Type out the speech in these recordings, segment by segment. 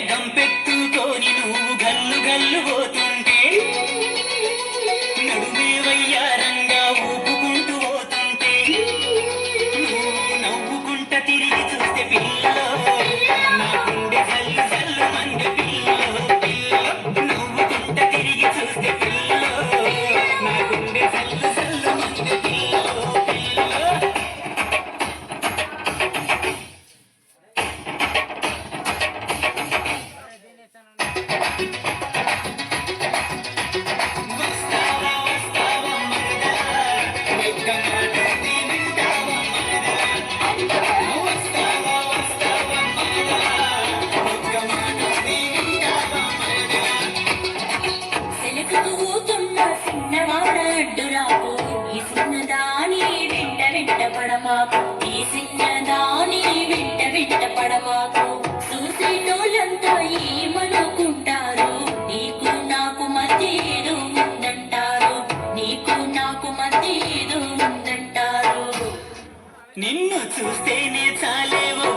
వేగం పెట్టుకొని నువ్వు గల్లు గల్లు పోతుంటే పడమాకు. ఈ సిన్నదాని వింట వింట పడమాకు. చూసేటోళ్ళంతా ఏమని నిన్ను చూస్తేనే చాలేవో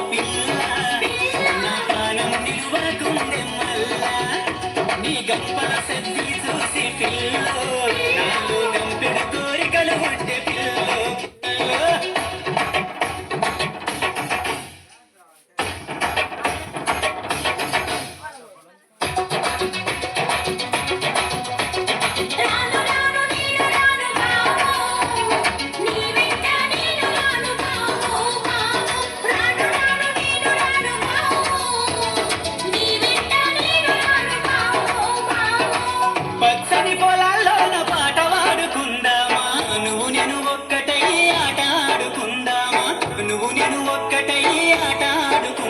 ఒక్కటై ఆట ఆడుకు.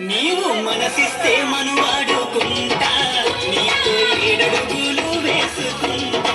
నీవు మనసిస్తే మనువాడుకుంటా నీతో ఏడడుగులు వేసుకుంటా.